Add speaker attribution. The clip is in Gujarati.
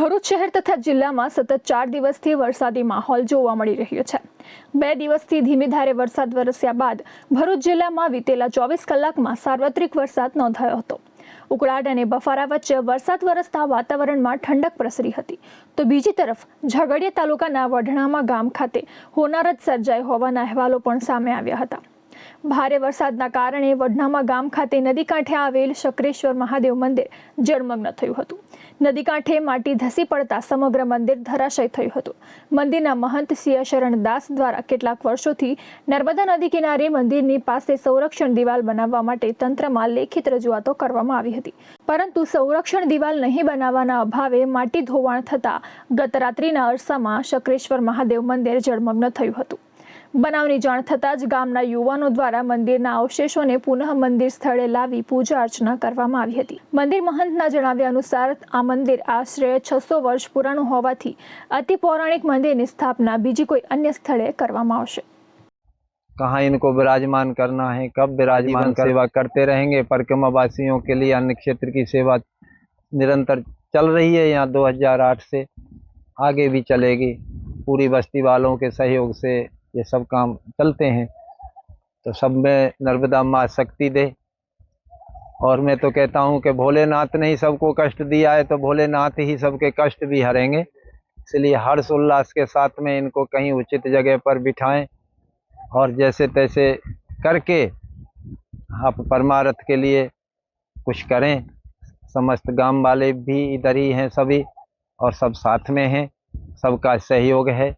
Speaker 1: ભરૂચ શહેર તથા જિલ્લામાં સતત ચાર દિવસથી વરસાદી માહોલ જોવા મળી રહ્યો છે બે દિવસથી ધીમી ધારે વરસાદ વરસ્યા બાદ ભરૂચ જિલ્લામાં વીતેલા ચોવીસ કલાકમાં સાર્વત્રિક વરસાદ નોંધાયો હતો ઉકળાટ અને બફારા વચ્ચે વરસાદ વરસતા વાતાવરણમાં ઠંડક પ્રસરી હતી તો બીજી તરફ ઝઘડિયા તાલુકાના વઢણામાં ગામ ખાતે હોનારત સર્જાઈ હોવાના અહેવાલો પણ સામે આવ્યા હતા ભારે વરસાદના કારણે વઢનામા ગામ ખાતે નદી કાંઠે આવેલ શક્રેશ્વર મહાદેવ મંદિર જળમગ્ન થયું હતું નદી કાંઠે માટી ધસી પડતા સમગ્ર મંદિર ધરાશય થયું હતું મંદિરના મહંત સિંહ શરણ દાસ દ્વારા કેટલાક વર્ષોથી નર્મદા નદી કિનારે મંદિરની પાસે સંરક્ષણ દિવાલ બનાવવા માટે તંત્રમાં લેખિત રજૂઆતો કરવામાં આવી હતી પરંતુ સંરક્ષણ દિવાલ નહીં બનાવવાના અભાવે માટી ધોવાણ થતાં ગત અરસામાં શક્રેશ્વર મહાદેવ મંદિર જળમગ્ન થયું હતું बनावनी जाण થતાજ ગામના યુવાનો દ્વારા મંદિરના અવશેષોને પુનઃ મંદિર સ્થાળે લાવી પૂજા આર્ચના કરવામાં આવી હતી મંદિર મહંતના જણાવ્યા અનુસાર આ મંદિર આશરે 600 વર્ષ પુરાણો હોવાથી અત્યંત પૌરાણિક મંદિરની સ્થાપના બીજી કોઈ અન્ય સ્થળે કરવામાં આવશે
Speaker 2: ક્યાં इनको विराजमान करना है कब विराजमान સેવા करते रहेंगे પરકમાવાસીઓ કે લિયે અન્ય ક્ષેત્રની સેવા નિરંતર ચાલ રહી છે યહ 2008 સે આગે ભી ચલેગી પૂરી વસ્તીવાલો કે સહયોગ સે ये सब काम चलते हैं तो सब में नर्मदा माँ शक्ति दे और मैं तो कहता हूँ कि भोलेनाथ ने ही सबको कष्ट दिया है तो भोलेनाथ ही सबके कष्ट भी हरेंगे इसलिए हर्ष उल्लास के साथ में इनको कहीं उचित जगह पर बिठाएं और जैसे तैसे करके आप परमारथ के लिए कुछ करें समस्त गांव वाले भी इधर ही हैं सभी और सब साथ में हैं सबका सहयोग है